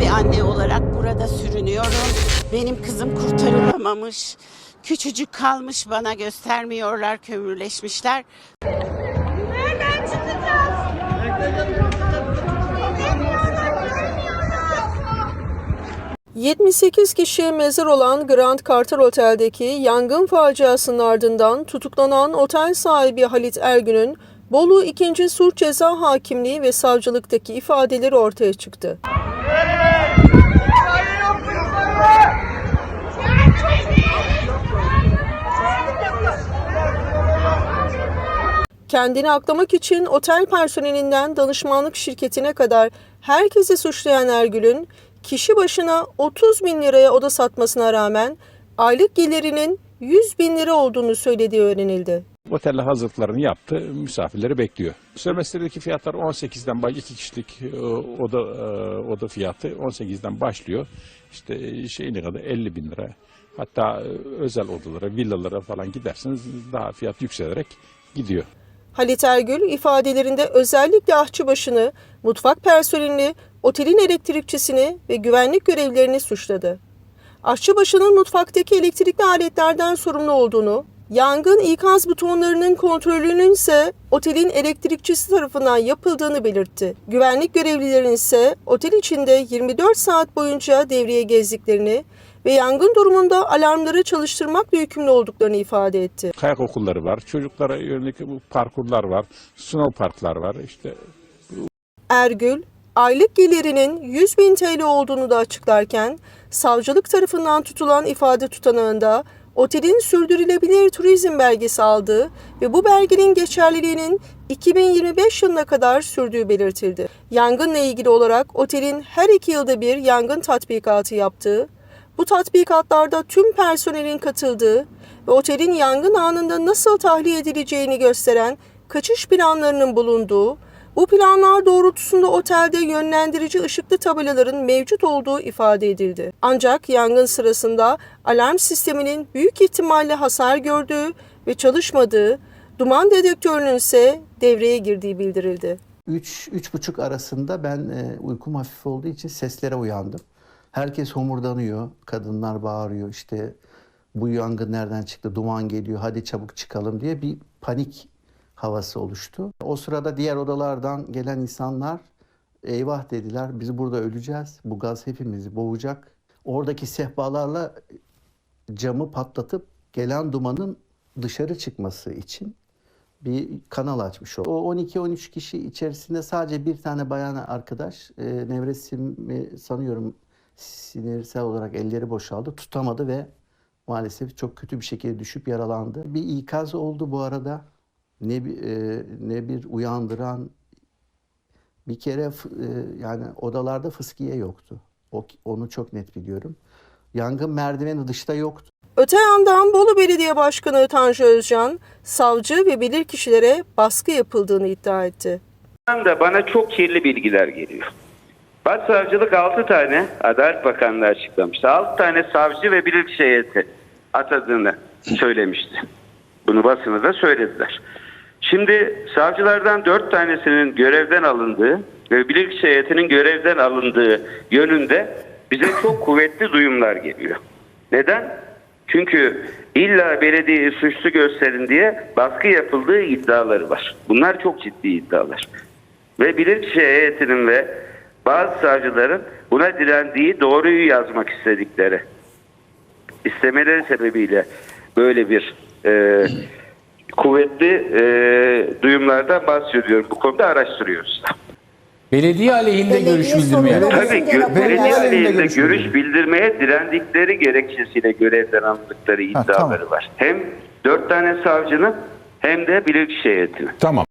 bir anne olarak burada sürünüyorum. Benim kızım kurtarılamamış. Küçücük kalmış bana göstermiyorlar, kömürleşmişler. Nereden çıkacağız? 78 kişiye mezar olan Grand Kartal Otel'deki yangın faciasının ardından tutuklanan otel sahibi Halit Ergün'ün Bolu 2. Suç Ceza Hakimliği ve savcılıktaki ifadeleri ortaya çıktı. Kendini aklamak için otel personelinden danışmanlık şirketine kadar herkesi suçlayan Ergül'ün kişi başına 30 bin liraya oda satmasına rağmen aylık gelirinin 100 bin lira olduğunu söylediği öğrenildi. Otelle hazırlıklarını yaptı, misafirleri bekliyor. Sömestrdeki fiyatlar 18'den baş, iki kişilik e, oda e, oda fiyatı 18'den başlıyor. İşte e, şey ne kadar 50 bin lira. Hatta özel odalara, villalara falan giderseniz daha fiyat yükselerek gidiyor. Halit Ergül ifadelerinde özellikle aşçıbaşını, mutfak personelini, otelin elektrikçisini ve güvenlik görevlilerini suçladı. Aşçıbaşının mutfaktaki elektrikli aletlerden sorumlu olduğunu, yangın ikaz butonlarının kontrolünün ise otelin elektrikçisi tarafından yapıldığını belirtti. Güvenlik görevlilerinin ise otel içinde 24 saat boyunca devreye gezdiklerini ve yangın durumunda alarmları çalıştırmakla yükümlü olduklarını ifade etti. Kayak okulları var, çocuklara yönelik bu parkurlar var, snow parklar var. İşte Ergül, aylık gelirinin 100 bin TL olduğunu da açıklarken, savcılık tarafından tutulan ifade tutanağında otelin sürdürülebilir turizm belgesi aldığı ve bu belgenin geçerliliğinin 2025 yılına kadar sürdüğü belirtildi. Yangınla ilgili olarak otelin her iki yılda bir yangın tatbikatı yaptığı, bu tatbikatlarda tüm personelin katıldığı ve otelin yangın anında nasıl tahliye edileceğini gösteren kaçış planlarının bulunduğu, bu planlar doğrultusunda otelde yönlendirici ışıklı tabelaların mevcut olduğu ifade edildi. Ancak yangın sırasında alarm sisteminin büyük ihtimalle hasar gördüğü ve çalışmadığı, duman dedektörünün ise devreye girdiği bildirildi. 3-3.30 arasında ben e, uykum hafif olduğu için seslere uyandım. Herkes homurdanıyor, kadınlar bağırıyor işte bu yangın nereden çıktı, duman geliyor, hadi çabuk çıkalım diye bir panik havası oluştu. O sırada diğer odalardan gelen insanlar eyvah dediler biz burada öleceğiz, bu gaz hepimizi boğacak. Oradaki sehpalarla camı patlatıp gelen dumanın dışarı çıkması için bir kanal açmış o. O 12-13 kişi içerisinde sadece bir tane bayan arkadaş e, nevresimi sanıyorum sinirsel olarak elleri boşaldı. Tutamadı ve maalesef çok kötü bir şekilde düşüp yaralandı. Bir ikaz oldu bu arada. Ne bir, e, ne bir uyandıran bir kere f- e, yani odalarda fıskiye yoktu. O, onu çok net biliyorum. Yangın merdiveni dışta yoktu. Öte yandan Bolu Belediye Başkanı Tanju Özcan, savcı ve bilirkişilere baskı yapıldığını iddia etti. da bana çok kirli bilgiler geliyor. Başsavcılık 6 tane Adalet Bakanlığı açıklamıştı. 6 tane savcı ve bilirkişi heyeti atadığını söylemişti. Bunu basını da söylediler. Şimdi savcılardan 4 tanesinin görevden alındığı ve bilirkişi heyetinin görevden alındığı yönünde bize çok kuvvetli duyumlar geliyor. Neden? Çünkü illa belediyeyi suçlu gösterin diye baskı yapıldığı iddiaları var. Bunlar çok ciddi iddialar. Ve bilirkişi heyetinin ve bazı savcıların buna direndiği doğruyu yazmak istedikleri istemeleri sebebiyle böyle bir e, kuvvetli e, duyumlardan bahsediyorum. Bu konuda araştırıyoruz. Belediye aleyhinde görüş bildirmeye. Tabii gö- Belediye belediye aleyhinde görüş görüş bildirmeye direndikleri gerekçesiyle görevden alındıkları iddiaları tamam. var. Hem dört tane savcının hem de bilirkişi heyetinin. Tamam.